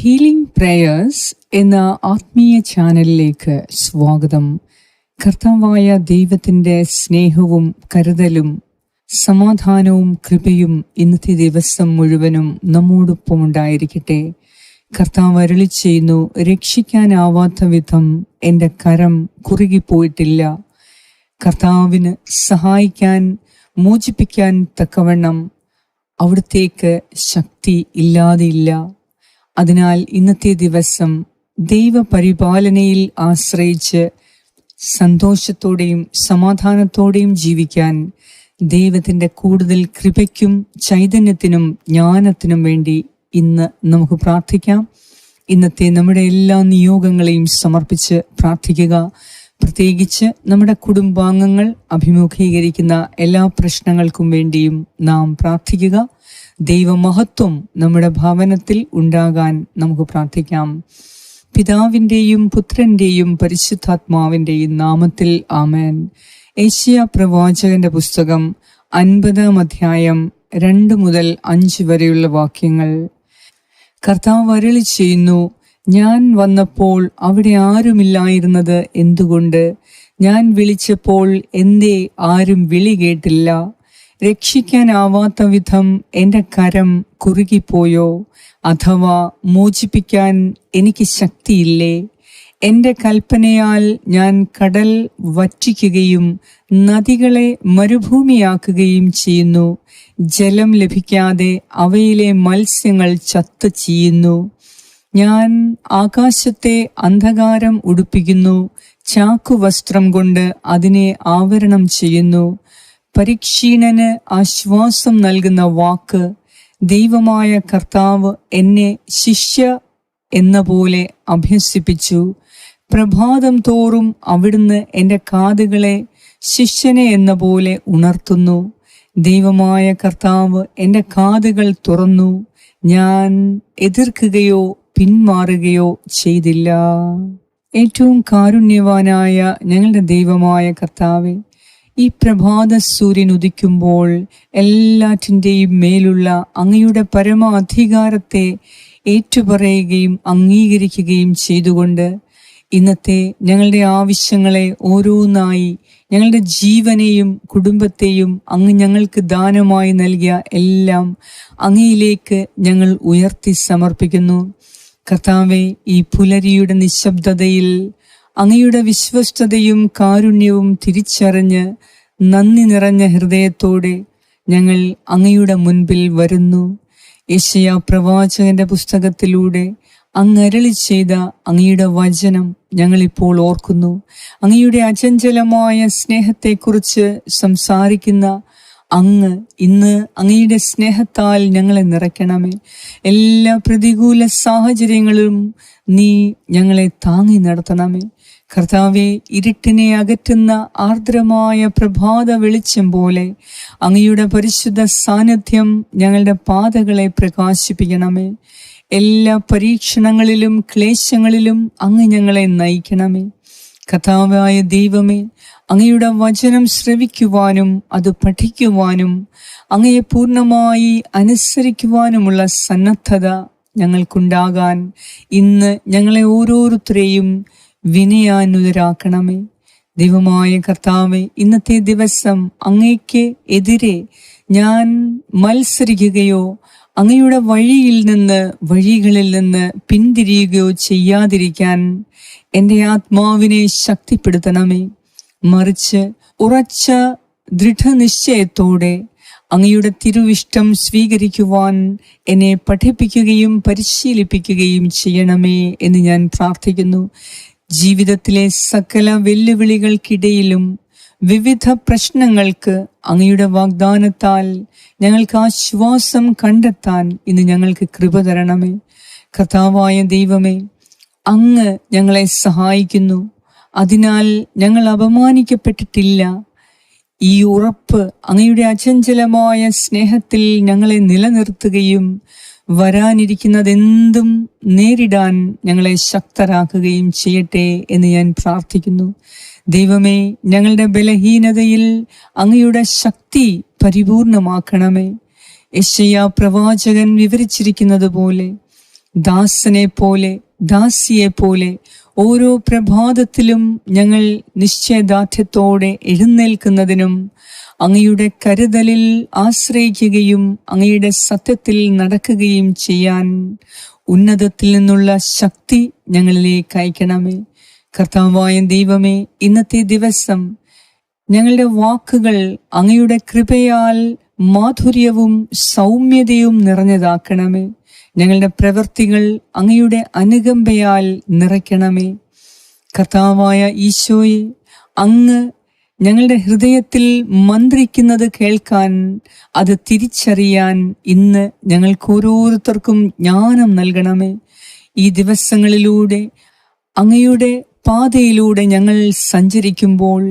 Healing prayers എന്ന ആത്മീയ ചാനലിലേക്ക് സ്വാഗതം. കർത്താവായ ദൈവത്തിന്റെ സ്നേഹവും കരുതലും സമാധാനവും കൃപയും ഇന്നത്തെ ദിവസം മുഴുവനും നമ്മോടൊപ്പം ഉണ്ടായിരിക്കട്ടെ. കർത്താവ് അരളി ചെയ്യുന്നു രക്ഷിക്കാനാവാത്ത വിധം എന്റെ കരം കുറുകിപ്പോയിട്ടില്ല. കർത്താവിന് സഹായിക്കാൻ മോചിപ്പിക്കാൻ തക്കവണ്ണം അവിടത്തേക്ക് ശക്തി ഇല്ലാതെയില്ല. അതിനാൽ ഇന്നത്തെ ദിവസം ദൈവപരിപാലനയിൽ ആശ്രയിച്ച് സന്തോഷത്തോടെയും സമാധാനത്തോടെയും ജീവിക്കാൻ ദൈവത്തിന്റെ കൂടുതൽ കൃപയ്ക്കും ചൈതന്യത്തിനും ജ്ഞാനത്തിനും വേണ്ടി ഇന്ന് നമുക്ക് പ്രാർത്ഥിക്കാം. ഇന്നത്തെ നമ്മുടെ എല്ലാ നിയോഗങ്ങളെയും സമർപ്പിച്ച് പ്രാർത്ഥിക്കുക. പ്രത്യേകിച്ച് നമ്മുടെ കുടുംബാംഗങ്ങൾ അഭിമുഖീകരിക്കുന്ന എല്ലാ പ്രശ്നങ്ങൾക്കും വേണ്ടിയും നാം പ്രാർത്ഥിക്കുക. ദൈവമഹത്വം നമ്മുടെ ഭവനത്തിൽ ഉണ്ടാകാൻ നമുക്ക് പ്രാർത്ഥിക്കാം. പിതാവിന്റെയും പുത്രന്റെയും പരിശുദ്ധാത്മാവിന്റെയും നാമത്തിൽ ആമേൻ. ഏഷ്യ പ്രവാചകന്റെ പുസ്തകം അൻപതാം അധ്യായം രണ്ട് മുതൽ അഞ്ച് വരെയുള്ള വാക്യങ്ങൾ. കർത്താവ് അരളി ചെയ്യുന്നു ഞാൻ വന്നപ്പോൾ അവിടെ ആരുമില്ലായിരുന്നത് എന്തുകൊണ്ട്? ഞാൻ വിളിച്ചപ്പോൾ എന്തേ ആരും വിളി കേട്ടില്ല? രക്ഷിക്കാനാവാത്ത വിധം എന്റെ കരം കുറുകിപ്പോയോ? അഥവാ മോചിപ്പിക്കാൻ എനിക്ക് ശക്തിയില്ലേ? എന്റെ കൽപ്പനയാൽ ഞാൻ കടൽ വറ്റിക്കുകയും നദികളെ മരുഭൂമിയാക്കുകയും ചെയ്യുന്നു. ജലം ലഭിക്കാതെ അവയിലെ മത്സ്യങ്ങൾ ചത്തു ചെയ്യുന്നു ഞാൻ ആകാശത്തെ അന്ധകാരം ഉടുപ്പിക്കുന്നു. ചാക്കുവസ്ത്രം കൊണ്ട് അതിനെ ആവരണം ചെയ്യുന്നു. പരീക്ഷീണന് ആശ്വാസം നൽകുന്ന വാക്ക് ദൈവമായ കർത്താവ് എന്നെ ശിഷ്യ എന്ന പോലെ അഭ്യസിപ്പിച്ചു. പ്രഭാതം തോറും അവിടുന്ന് എന്റെ കാതുകളെ ശിഷ്യനെ എന്ന പോലെ ഉണർത്തുന്നു. ദൈവമായ കർത്താവ് എന്റെ കാതുകൾ തുറന്നു. ഞാൻ എതിർക്കുകയോ പിന്മാറുകയോ ചെയ്തില്ല. ഏറ്റവും കാരുണ്യവാനായ ഞങ്ങളുടെ ദൈവമായ കർത്താവെ ഈ പ്രഭാത സൂര്യൻ ഉദിക്കുമ്പോൾ എല്ലാറ്റിന്റെയും മേലുള്ള അങ്ങയുടെ പരമാധികാരത്തെ ഏറ്റുപറയുകയും അംഗീകരിക്കുകയും ചെയ്തുകൊണ്ട് ഇന്നത്തെ ഞങ്ങളുടെ ആവശ്യങ്ങളെ ഓരോന്നായി ഞങ്ങളുടെ ജീവനെയും കുടുംബത്തെയും അങ്ങ് ഞങ്ങൾക്ക് ദാനമായി നൽകിയ എല്ലാം അങ്ങയിലേക്ക് ഞങ്ങൾ ഉയർത്തി സമർപ്പിക്കുന്നു. കർത്താവെ ഈ പുലരിയുടെ നിശബ്ദതയിൽ അങ്ങയുടെ വിശ്വസ്തതയും കാരുണ്യവും തിരിച്ചറിഞ്ഞ് നന്ദി നിറഞ്ഞ ഹൃദയത്തോടെ ഞങ്ങൾ അങ്ങയുടെ മുൻപിൽ വരുന്നു. യശയ പ്രവാചകന്റെ പുസ്തകത്തിലൂടെ അങ്ങരളി ചെയ്ത അങ്ങയുടെ വചനം ഞങ്ങളിപ്പോൾ ഓർക്കുന്നു. അങ്ങയുടെ അചഞ്ചലമായ സ്നേഹത്തെക്കുറിച്ച് സംസാരിക്കുന്ന അങ്ങ് ഇന്ന് അങ്ങയുടെ സ്നേഹത്താൽ ഞങ്ങളെ നിറയ്ക്കണമേ. എല്ലാ പ്രതികൂല സാഹചര്യങ്ങളിലും നീ ഞങ്ങളെ താങ്ങി നടത്തണമേ. കർത്താവെ ഇരുട്ടിനെ അകറ്റുന്ന ആർദ്രമായ പ്രഭാത വെളിച്ചം പോലെ അങ്ങയുടെ പരിശുദ്ധ സാന്നിധ്യം ഞങ്ങളുടെ പാതകളെ പ്രകാശിപ്പിക്കണമേ. എല്ലാ പരീക്ഷണങ്ങളിലും ക്ലേശങ്ങളിലും അങ്ങ് ഞങ്ങളെ നയിക്കണമേ. കഥാവായ ദൈവമേ അങ്ങയുടെ വചനം ശ്രവിക്കുവാനും അത് പഠിക്കുവാനും അങ്ങയെ പൂർണമായി അനുസരിക്കുവാനുമുള്ള സന്നദ്ധത ഞങ്ങൾക്കുണ്ടാകാൻ ഇന്ന് ഞങ്ങളെ ഓരോരുത്തരെയും വിനയാനുതരാക്കണമേ. ദൈവമായ കർത്താവെ ഇന്നത്തെ ദിവസം അങ്ങയ്ക്ക് എതിരെ ഞാൻ മത്സരിക്കുകയോ അങ്ങയുടെ വഴിയിൽ നിന്ന് വഴികളിൽ നിന്ന് പിന്തിരിയുകയോ ചെയ്യാതിരിക്കാൻ എന്റെ ആത്മാവിനെ ശക്തിപ്പെടുത്തണമേ. മറിച്ച് ഉറച്ച ദൃഢനിശ്ചയത്തോടെ അങ്ങയുടെ തിരുവിഷ്ടം സ്വീകരിക്കുവാൻ എന്നെ പഠിപ്പിക്കുകയും പരിശീലിപ്പിക്കുകയും ചെയ്യണമേ എന്ന് ഞാൻ പ്രാർത്ഥിക്കുന്നു. ജീവിതത്തിലെ സകല വെല്ലുവിളികൾക്കിടയിലും വിവിധ പ്രശ്നങ്ങൾക്ക് അങ്ങയുടെ വാഗ്ദാനത്താൽ ഞങ്ങൾക്ക് ആശ്വാസം കണ്ടെത്താൻ ഇന്ന് ഞങ്ങൾക്ക് കൃപ തരണമേ. കഥാവായ ദൈവമേ അങ്ങ് ഞങ്ങളെ സഹായിക്കുന്നു. അതിനാൽ ഞങ്ങൾ അപമാനിക്കപ്പെട്ടിട്ടില്ല. ഈ ഉറപ്പ് അങ്ങയുടെ അചഞ്ചലമായ സ്നേഹത്തിൽ ഞങ്ങളെ നിലനിർത്തുകയും വരാനിരിക്കുന്നതെന്തും നേരിടാൻ ഞങ്ങളെ ശക്തരാക്കുകയും ചെയ്യട്ടെ എന്ന് ഞാൻ പ്രാർത്ഥിക്കുന്നു. ദൈവമേ ഞങ്ങളുടെ ബലഹീനതയിൽ അങ്ങയുടെ ശക്തി പരിപൂർണമാക്കണമേ. യശയ്യ പ്രവാചകൻ വിവരിച്ചിരിക്കുന്നത് പോലെ ദാസനെ പോലെ ദാസിയെ പോലെ ഓരോ പ്രഭാതത്തിലും ഞങ്ങൾ നിശ്ചയദാർഢ്യത്തോടെ എഴുന്നേൽക്കുന്നതിനും അങ്ങയുടെ കരുതലിൽ ആശ്രയിക്കുകയും അങ്ങയുടെ സത്യത്തിൽ നടക്കുകയും ചെയ്യാൻ ഉന്നതത്തിൽ നിന്നുള്ള ശക്തി ഞങ്ങളിലേക്ക് അയക്കണമേ. കർത്താവായ ദൈവമേ ഇന്നത്തെ ദിവസം ഞങ്ങളുടെ വാക്കുകൾ അങ്ങയുടെ കൃപയാൽ മാധുര്യവും സൗമ്യതയും നിറഞ്ഞതാക്കണമേ. ഞങ്ങളുടെ പ്രവൃത്തികൾ അങ്ങയുടെ അനുകമ്പയാൽ നിറയ്ക്കണമേ. കർത്താവായ ഈശോയെ അങ്ങ് ഞങ്ങളുടെ ഹൃദയത്തിൽ മന്ത്രിക്കുന്നത് കേൾക്കാൻ അത് തിരിച്ചറിയാൻ ഇന്ന് ഞങ്ങൾക്ക് ഓരോരുത്തർക്കും ജ്ഞാനം നൽകണമേ. ഈ ദിവസങ്ങളിലൂടെ അങ്ങയുടെ പാതയിലൂടെ ഞങ്ങൾ സഞ്ചരിക്കുമ്പോൾ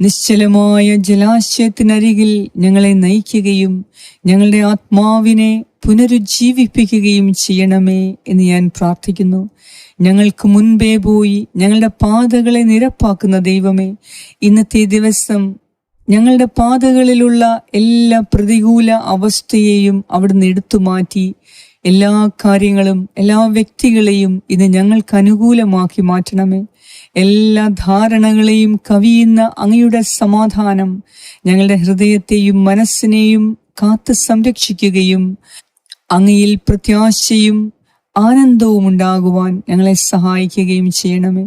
നിശ്ചലമായ ജലാശയത്തിനരികിൽ ഞങ്ങളെ നയിക്കുകയും ഞങ്ങളുടെ ആത്മാവിനെ പുനരുജ്ജീവിപ്പിക്കുകയും ചെയ്യണമേ എന്ന് ഞാൻ പ്രാർത്ഥിക്കുന്നു. ഞങ്ങൾക്ക് മുൻപേ പോയി ഞങ്ങളുടെ പാതകളെ നിരപ്പാക്കുന്ന ദൈവമേ ഇന്നത്തെ ദിവസം ഞങ്ങളുടെ പാതകളിലുള്ള എല്ലാ പ്രതികൂല അവസ്ഥയെയും അവിടുന്ന് എടുത്തു മാറ്റി എല്ലാ കാര്യങ്ങളും എല്ലാ വ്യക്തികളെയും ഇത് ഞങ്ങൾക്ക് അനുകൂലമാക്കി മാറ്റണമേ. എല്ലാ ധാരണകളെയും കവിയുന്ന അങ്ങയുടെ സമാധാനം ഞങ്ങളുടെ ഹൃദയത്തെയും മനസ്സിനെയും കാത്തു സംരക്ഷിക്കുകയും അങ്ങയിൽ പ്രത്യാശയും ആനന്ദവും ഉണ്ടാകുവാൻ ഞങ്ങളെ സഹായിക്കുകയും ചെയ്യണമേ.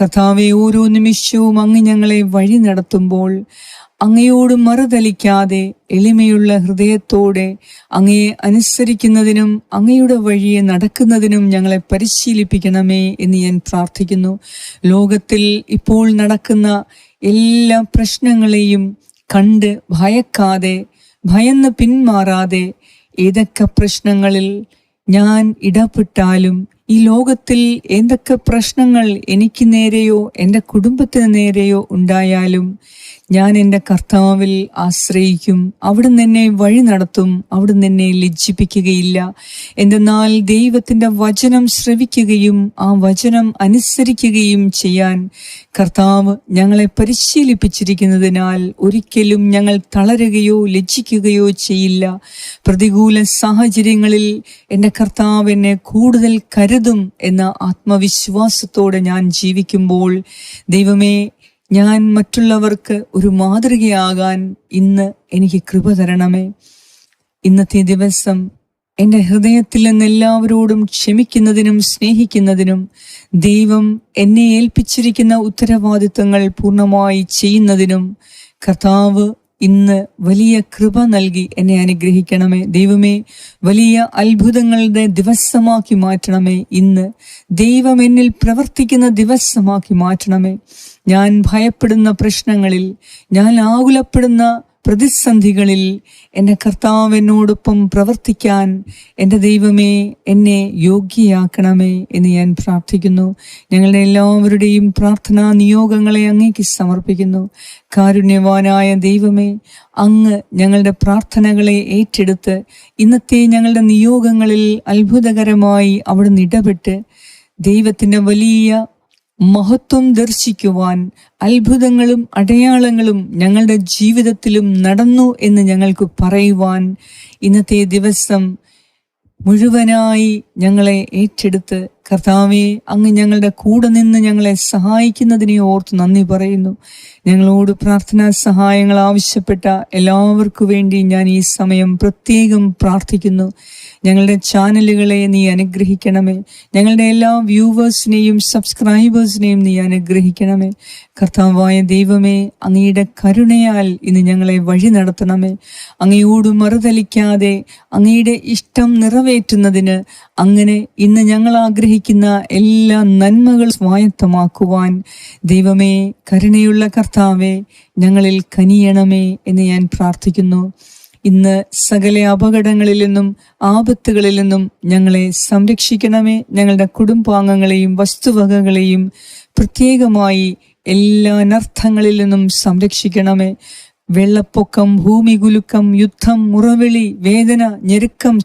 കർത്താവെ ഓരോ നിമിഷവും അങ്ങ് ഞങ്ങളെ വഴി നടത്തുമ്പോൾ അങ്ങയോട് മറുതലിക്കാതെ എളിമയുള്ള ഹൃദയത്തോടെ അങ്ങയെ അനുസരിക്കുന്നതിനും അങ്ങയുടെ വഴിയെ നടക്കുന്നതിനും ഞങ്ങളെ പരിശീലിപ്പിക്കണമേ എന്ന് ഞാൻ പ്രാർത്ഥിക്കുന്നു. ലോകത്തിൽ ഇപ്പോൾ നടക്കുന്ന എല്ലാ പ്രശ്നങ്ങളെയും കണ്ട് ഭയക്കാതെ ഭയന്ന് പിന്മാറാതെ ഏതൊക്കെ പ്രശ്നങ്ങളിൽ ഞാൻ ഇടപെട്ടാലും ഈ ലോകത്തിൽ എന്തൊക്കെ പ്രശ്നങ്ങൾ എനിക്ക് നേരെയോ എന്റെ കുടുംബത്തിന് നേരെയോ ഉണ്ടായാലും ഞാൻ എന്റെ കർത്താവിൽ ആശ്രയിക്കും. അവിടുന്ന് എന്നെ വഴി നടത്തും. അവിടുന്ന് എന്നെ ലജ്ജിപ്പിക്കുകയില്ല. എന്തെന്നാൽ ദൈവത്തിന്റെ വചനം ശ്രവിക്കുകയും ആ വചനം അനുസരിക്കുകയും ചെയ്യാൻ കർത്താവ് ഞങ്ങളെ പരിശീലിപ്പിച്ചിരിക്കുന്നതിനാൽ ഒരിക്കലും ഞങ്ങൾ തളരുകയോ ലജ്ജിക്കുകയോ ചെയ്യില്ല. പ്രതികൂല സാഹചര്യങ്ങളിൽ എന്റെ കർത്താവ് എന്നെ കൂടുതൽ കരുതും എന്ന ആത്മവിശ്വാസത്തോടെ ഞാൻ ജീവിക്കുമ്പോൾ ദൈവമേ ഞാൻ മറ്റുള്ളവർക്ക് ഒരു മാതൃകയാകാൻ ഇന്ന് എനിക്ക് കൃപ തരണമേ. ഇന്നത്തെ ദിവസം എന്റെ ഹൃദയത്തിൽ നിന്ന് എല്ലാവരോടും ക്ഷമിക്കുന്നതിനും സ്നേഹിക്കുന്നതിനും ദൈവം എന്നെ ഏൽപ്പിച്ചിരിക്കുന്ന ഉത്തരവാദിത്തങ്ങൾ പൂർണമായി ചെയ്യുന്നതിനും കർത്താവ് ഇന്ന് വലിയ കൃപ നൽകി എന്നെ അനുഗ്രഹിക്കണമേ. ദൈവമേ വലിയ അത്ഭുതങ്ങളുടെ ദിവസമാക്കി മാറ്റണമേ. ഇന്ന് ദൈവം എന്നിൽ പ്രവർത്തിക്കുന്ന ദിവസമാക്കി മാറ്റണമേ. ഞാൻ ഭയപ്പെടുന്ന പ്രശ്നങ്ങളിൽ ഞാൻ ആകുലപ്പെടുന്ന പ്രതിസന്ധികളിൽ എന്റെ കർത്താവിനോടൊപ്പം പ്രവർത്തിക്കാൻ എന്റെ ദൈവമേ എന്നെ യോഗ്യയാക്കണമേ എന്ന് ഞാൻ പ്രാർത്ഥിക്കുന്നു. ഞങ്ങളുടെ എല്ലാവരുടെയും പ്രാർത്ഥനാ നിയോഗങ്ങളെ അങ്ങേക്ക് സമർപ്പിക്കുന്നു. കാരുണ്യവാനായ ദൈവമേ അങ്ങ് ഞങ്ങളുടെ പ്രാർത്ഥനകളെ ഏറ്റെടുത്ത് ഇന്നത്തെ ഞങ്ങളുടെ നിയോഗങ്ങളിൽ അത്ഭുതകരമായി അവിടുന്ന് ഇടപെട്ട് ദൈവത്തിന്റെ വലിയ മഹത്വം ദർശിക്കുവാൻ അത്ഭുതങ്ങളും അടയാളങ്ങളും ഞങ്ങളുടെ ജീവിതത്തിലും നടന്നു എന്ന് ഞങ്ങൾക്ക് പറയുവാൻ ഇന്നത്തെ ദിവസം മുഴുവനായി ഞങ്ങളെ ഏറ്റെടുത്ത് കർത്താവെ അങ്ങ് ഞങ്ങളുടെ കൂടെ നിന്ന് ഞങ്ങളെ സഹായിക്കുന്നതിനെ ഓർത്ത് നന്ദി പറയുന്നു. ഞങ്ങളോട് പ്രാർത്ഥനാ സഹായങ്ങൾ ആവശ്യപ്പെട്ട എല്ലാവർക്കു വേണ്ടി ഞാൻ ഈ സമയം പ്രത്യേകം പ്രാർത്ഥിക്കുന്നു. ഞങ്ങളുടെ ചാനലുകളെ നീ അനുഗ്രഹിക്കണമേ. ഞങ്ങളുടെ എല്ലാ വ്യൂവേഴ്സിനെയും സബ്സ്ക്രൈബേഴ്സിനെയും നീ അനുഗ്രഹിക്കണമേ. കർത്താവായ ദൈവമേ അങ്ങയുടെ കരുണയാൽ ഇന്ന് ഞങ്ങളെ വഴി നടത്തണമേ. അങ്ങയോട് മറുതലിക്കാതെ അങ്ങയുടെ ഇഷ്ടം നിറവേറ്റുന്നതിന് അങ്ങനെ ഇന്ന് ഞങ്ങൾ ആഗ്രഹിക്കുന്ന. എല്ലാ നന്മകൾ സ്വായത്തമാക്കുവാൻ ദൈവമേ കരുണയുള്ള കർത്താവേ ഞങ്ങളിൽ കനിയണമേ എന്ന് ഞാൻ പ്രാർത്ഥിക്കുന്നു. ഇന്ന് സകല അപകടങ്ങളിൽ നിന്നും ആപത്തുകളിൽ നിന്നും ഞങ്ങളെ സംരക്ഷിക്കണമേ. ഞങ്ങളുടെ കുടുംബാംഗങ്ങളെയും വസ്തുവകകളെയും പ്രത്യേകമായി എല്ലാ അനർത്ഥങ്ങളിൽ നിന്നും സംരക്ഷിക്കണമേ. വെള്ളപ്പൊക്കം ഭൂമികുലുക്കം യുദ്ധം മുറവിളി വേദന ഞെരുക്കം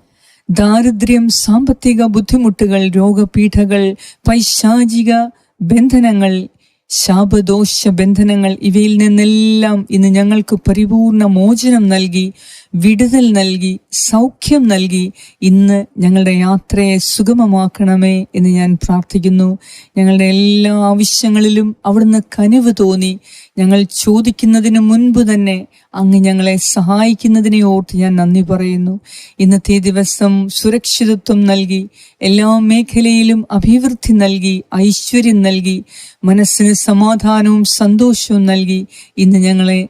ദാരിദ്ര്യം സാമ്പത്തിക ബുദ്ധിമുട്ടുകൾ രോഗപീഠകൾ പൈശാചിക ബന്ധനങ്ങൾ ശാപദോഷ ബന്ധനങ്ങൾ ഇവയിൽ നിന്നെല്ലാം ഇന്ന് ഞങ്ങൾക്ക് പരിപൂർണ മോചനം നൽകി വിടുതൽ നൽകി സൗഖ്യം നൽകി ഇന്ന് ഞങ്ങളുടെ യാത്രയെ സുഗമമാക്കണമേ എന്ന് ഞാൻ പ്രാർത്ഥിക്കുന്നു. ഞങ്ങളുടെ എല്ലാ ആവശ്യങ്ങളിലും അവിടുന്ന് കനിവ് തോന്നി. ഞങ്ങൾ ചോദിക്കുന്നതിന് മുൻപ് തന്നെ അങ്ങ് ഞങ്ങളെ സഹായിക്കുന്നതിനെ ഓർത്ത് ഞാൻ നന്ദി പറയുന്നു. ഇന്നത്തെ ദിവസം സുരക്ഷിതത്വം നൽകി എല്ലാ മേഖലയിലും അഭിവൃദ്ധി നൽകി ഐശ്വര്യം നൽകി മനസ്സിന് സമാധാനവും സന്തോഷവും നൽകി ഇന്ന് ഞങ്ങളെ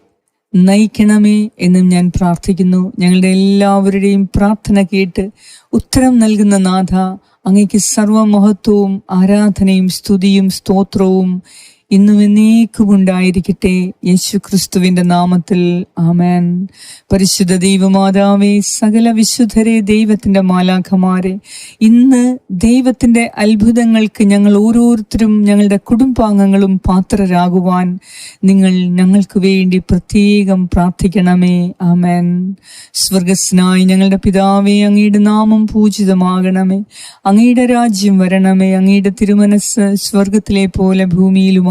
നയിക്കണമേ എന്നും ഞാൻ പ്രാർത്ഥിക്കുന്നു. ഞങ്ങളുടെ എല്ലാവരുടെയും പ്രാർത്ഥന കേട്ട് ഉത്തരം നൽകുന്ന നാഥ അങ്ങയ്ക്ക് സർവമഹത്വവും ആരാധനയും സ്തുതിയും സ്തോത്രവും ഇന്നും എന്നേക്കും ഉണ്ടായിരിക്കട്ടെ യേശു ക്രിസ്തുവിന്റെ നാമത്തിൽ. ആമേൻ. പരിശുദ്ധ ദൈവമാതാവേ സകല വിശുദ്ധരെ ദൈവത്തിന്റെ മാലാഖമാരെ ഇന്ന് ദൈവത്തിന്റെ അത്ഭുതങ്ങൾക്ക് ഞങ്ങൾ ഓരോരുത്തരും ഞങ്ങളുടെ കുടുംബാംഗങ്ങളും പാത്രരാകുവാൻ നിങ്ങൾ ഞങ്ങൾക്ക് വേണ്ടി പ്രത്യേകം പ്രാർത്ഥിക്കണമേ. ആമേൻ. സ്വർഗസ്നായി ഞങ്ങളുടെ പിതാവേ അങ്ങയുടെ നാമം പൂജിതമാകണമേ. അങ്ങയുടെ രാജ്യം വരണമേ. അങ്ങയുടെ തിരുമനസ് സ്വർഗത്തിലെ പോലെ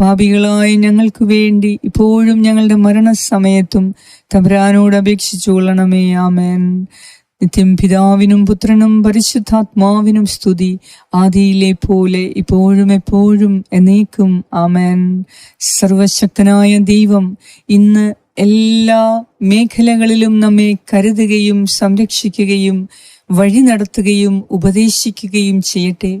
പാപികളായ ഞങ്ങൾക്ക് വേണ്ടി ഇപ്പോഴും ഞങ്ങളുടെ മരണസമയത്തും തമ്പുരാനോട് അപേക്ഷിച്ചു കൊള്ളണമേ. ആമേൻ. നിത്യം പിതാവിനും പുത്രനും പരിശുദ്ധാത്മാവിനും സ്തുതി. ആദിയിലെ പോലെ ഇപ്പോഴും എപ്പോഴും എന്നേക്കും. ആമേൻ. സർവശക്തനായ ദൈവം ഇന്ന് എല്ലാ മേഖലകളിലും നമ്മെ കരുതുകയും സംരക്ഷിക്കുകയും വഴി നടത്തുകയും ഉപദേശിക്കുകയും ചെയ്യട്ടെ.